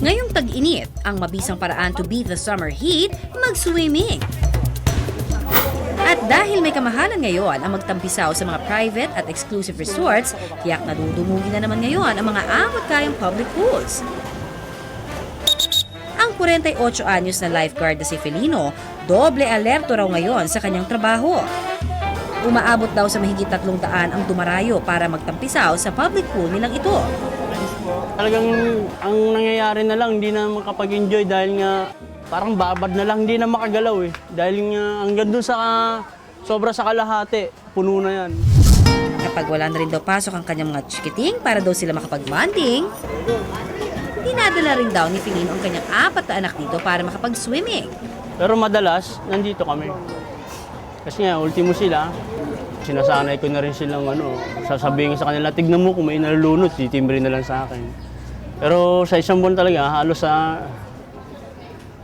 Ngayong tag-init, ang mabisang paraan to beat the summer heat, mag-swimming. At dahil may kamahalan ngayon ang magtampisaw sa mga private at exclusive resorts, tiyak nadudumugi na naman ngayon ang mga amot kayang public pools. Ang 48 anyos na lifeguard na si Felino, doble alerto raw ngayon sa kanyang trabaho. Umaabot daw sa mahigit tatlong daan ang dumarayo para magtampisaw sa public pool nilang ito. Talagang ang nangyayari na lang, hindi na makapag-enjoy dahil nga parang babad na lang, hindi na makagalaw eh. Dahil nga hanggang dun sa sobra sa kalahati, puno na yan. Kapag wala na rin daw pasok ang kanyang mga chikiting para daw sila makapag-bonding, dinadala rin daw ni Filino ang kanyang apat na anak dito para makapag-swimming. Pero madalas, nandito kami. Kasi nga, ultimo sila, sinasanay ko na rin silang ano, sasabihin ko sa kanila, tignan mo kung may nalulunod, titimbre na lang sa akin. Pero sa isang buwan talaga, halos sa,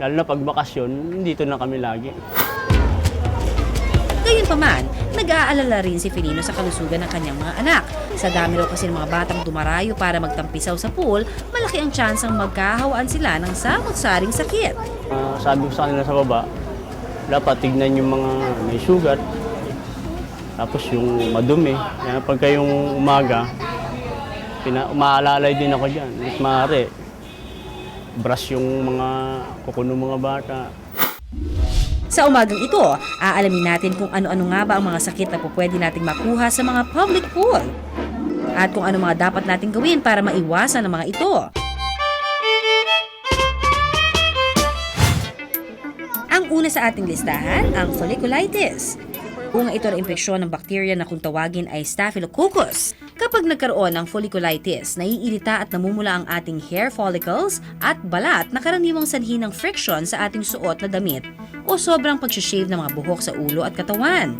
lalo na pag bakasyon, dito na kami lagi. Gayunpaman, nag-aalala rin si Filino sa kalusugan ng kanyang mga anak. Sa dami raw kasi ng mga batang dumarayo para magtampisaw sa pool, malaki ang tsansang magkahawaan sila ng samot-saring sakit. Ah, sabi ko sa kanila sa baba, dapat tignan yung mga may sugat, tapos yung madumi. Kaya pagka yung umaga, pina, umaalalay din ako dyan. At maaari, brush yung mga kuko ng mga bata. Sa umagang ito, aalamin natin kung ano-ano nga ba ang mga sakit na pwede nating makuha sa mga public pool. At kung ano mga dapat nating gawin para maiwasan ang mga ito. Una sa ating listahan, ang folliculitis. Unga ito ng impeksyon ng bakterya na kung tawagin ay Staphylococcus. Kapag nagkaroon ng folliculitis, naiirita at namumula ang ating hair follicles at balat na karaniwang sanhi ng friction sa ating suot na damit o sobrang pag-shave ng mga buhok sa ulo at katawan.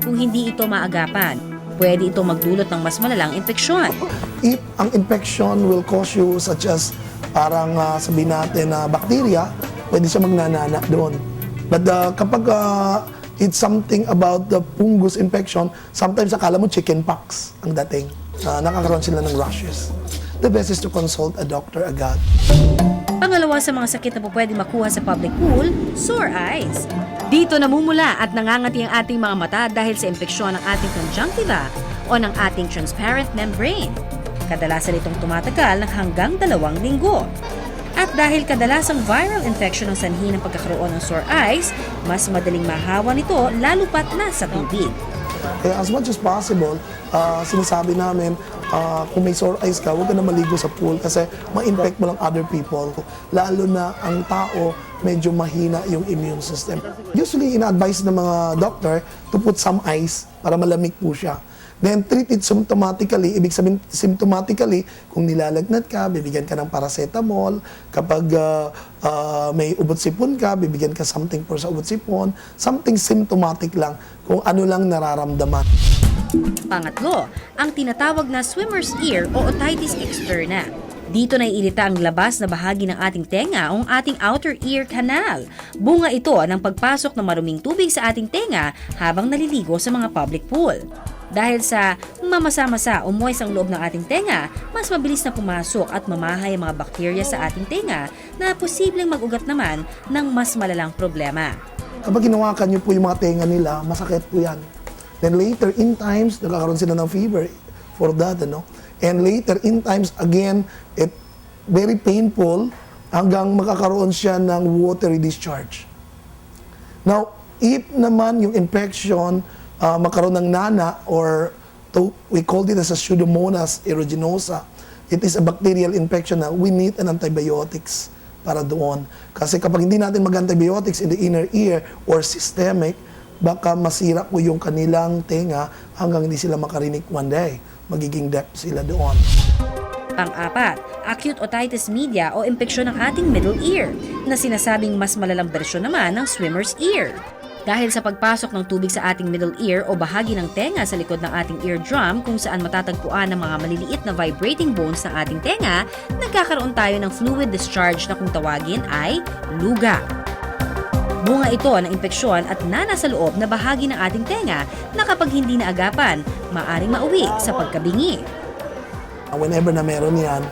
Kung hindi ito maagapan, pwede ito magdulot ng mas malalang impeksyon. if ang infection will cause you such as parang uh, sabihin natin na bacteria, pwede siya magnanana doon. But uh, kapag uh, it's something about the fungus infection, sometimes akala mo chickenpox ang dating. Uh, nakakaroon sila ng rashes. The best is to consult a doctor agad. Pangalawa sa mga sakit na po pwede makuha sa public pool, sore eyes. Dito namumula at nangangati ang ating mga mata dahil sa impeksyon ng ating conjunctiva o ng ating transparent membrane. Kadalasan itong tumatagal ng hanggang dalawang linggo. At dahil kadalasang viral infection ang sanhi ng pagkakaroon ng sore eyes, mas madaling mahawa nito lalo pat nasa tubig. Kaya as much as possible, uh, sinasabi namin, uh, kung may sore eyes ka, huwag ka na maligo sa pool kasi ma-infect mo lang other people. Lalo na ang tao, medyo mahina yung immune system. Usually, ina-advise ng mga doctor to put some ice para malamig po siya. Then treat it symptomatically. Ibig sabihin, symptomatically, kung nilalagnat ka, bibigyan ka ng paracetamol. Kapag uh, uh, may ubot-sipon ka, bibigyan ka something for sa ubot-sipon. Something symptomatic lang, kung ano lang nararamdaman. Pangatlo, ang tinatawag na swimmer's ear o otitis externa. Dito naiirita ang labas na bahagi ng ating tenga o ating outer ear canal. Bunga ito ng pagpasok ng maruming tubig sa ating tenga habang naliligo sa mga public pool. Dahil sa mamasa-masa o moist ang loob ng ating tenga, mas mabilis na pumasok at mamahay ang mga bakterya sa ating tenga na posibleng mag-ugat naman ng mas malalang problema. Kapag ginawakan niyo po yung mga tenga nila, masakit po yan. Then later, in times, nagkakaroon sila ng fever for that, ano? And later, in times, again, it very painful hanggang makakaroon siya ng watery discharge. Now, if naman yung infection uh, magkaroon ng nana or to, we call it as a Pseudomonas aeruginosa, it is a bacterial infection na we need an antibiotics para doon. Kasi kapag hindi natin mag-antibiotics in the inner ear or systemic, baka masira po yung kanilang tenga hanggang hindi sila makarinig one day. Magiging deaf sila doon. Pang-apat, acute otitis media o impeksyon ng ating middle ear na sinasabing mas malalang bersyon naman ng swimmer's ear. Dahil sa pagpasok ng tubig sa ating middle ear o bahagi ng tenga sa likod ng ating eardrum kung saan matatagpuan ang mga maliliit na vibrating bones ng ating tenga, nagkakaroon tayo ng fluid discharge na kung tawagin ay luga. Bunga ito ng impeksyon at nana loob na bahagi ng ating tenga na kapag hindi naagapan, maaring mauwi sa pagkabingi. Whenever na meron yan,